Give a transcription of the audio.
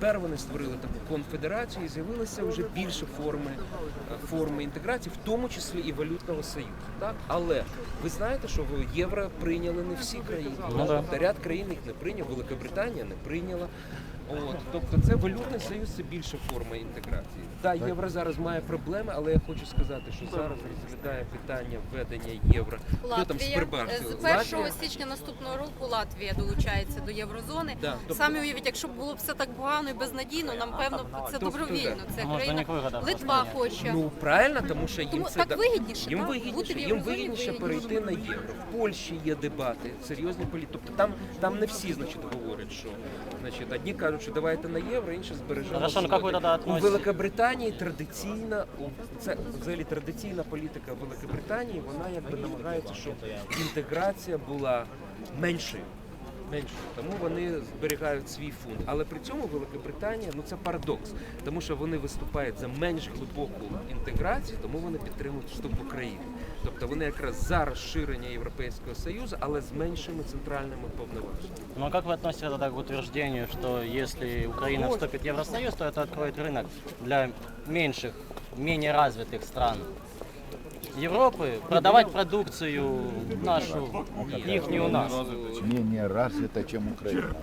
Тепер вони створили таку конфедерацію і з'явилися вже більше форми, е, форми інтеграції, в тому числі і валютного союзу. Так? Але ви знаєте, що євро прийняли не всі країни. Ну да. Тобто ряд країн їх не прийняв, Великобританія не прийняла. От, тобто це валютний союз, це більша форма інтеграції. Так, євро зараз має проблеми, але я хочу сказати, що зараз розглядає питання введення євро. Хто там Латвія з 1 Латвія? січня наступного року Латвія долучається до єврозони. Да, тобто- Самі уявіть, якщо б було все так погано і безнадійно, нам певно це Тобто, добровільно. Це Можна країна вигода Литва хоче. Ну правильно, тому що їм Тому це так да- вигідніше, Їм так? вигідніше, Бути в їм Єврозоні вигідніше вигідніше. перейти на євро. В Польщі є дебати, серйозні політики. Тобто там, там не всі, значить, говорять, що значить, одні кажуть, що давайте на євро, інше збережемо. Хорошо, ну, злоті. тоді у относитесь? Великобританії традиційна у- це взагалі традиційна політика Великобританії. Вона якби намагається, щоб інтеграція була меншою Менше. Тому вони зберігають свій фунт. Але при цьому Великобританія, ну це парадокс, тому що вони виступають за менш глибоку інтеграцію, тому вони підтримують вступ України. Тобто вони якраз за розширення Європейського Союзу, але з меншими центральними повноваженнями. Ну а как вы относитесь тогда к утверждению, что если Украина вступит в Евросоюз, то это откроет рынок для меньших, менее развитых стран Европы продавать продукцию нашу, их не у нас? менее развита, чем Украина.